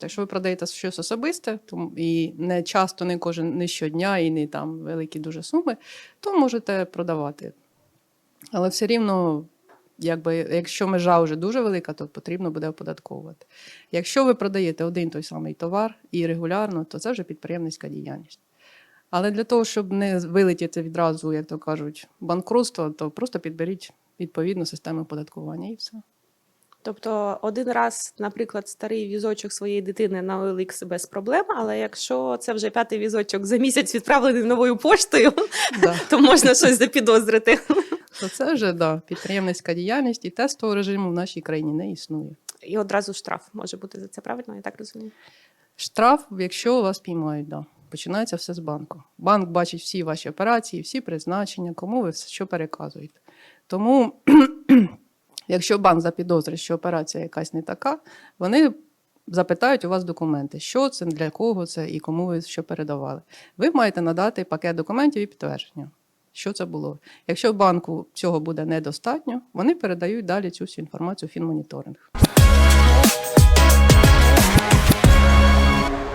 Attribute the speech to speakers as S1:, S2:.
S1: Якщо ви продаєте щось особисте, то і не часто, не кожен не щодня, і не там великі дуже суми, то можете продавати. Але все рівно, якби, якщо межа вже дуже велика, то потрібно буде оподатковувати. Якщо ви продаєте один той самий товар і регулярно, то це вже підприємницька діяльність. Але для того, щоб не вилетіти відразу, як то кажуть, банкрутство, то просто підберіть відповідну систему оподаткування і все.
S2: Тобто один раз, наприклад, старий візочок своєї дитини на OLX без проблем, але якщо це вже п'ятий візочок за місяць відправлений новою поштою,
S1: Да.
S2: то можна щось запідозрити.
S1: То це вже да, підприємницька діяльність і тестового режиму в нашій країні не існує.
S2: І одразу штраф може бути за це правильно, я так розумію.
S1: Штраф, якщо вас піймають, да. починається все з банку. Банк бачить всі ваші операції, всі призначення, кому ви що переказуєте. Тому, якщо банк запідозрить, що операція якась не така, вони запитають у вас документи, що це, для кого це і кому ви що передавали. Ви маєте надати пакет документів і підтвердження. Що це було? Якщо банку цього буде недостатньо, вони передають далі цю всю інформацію в фінмоніторинг.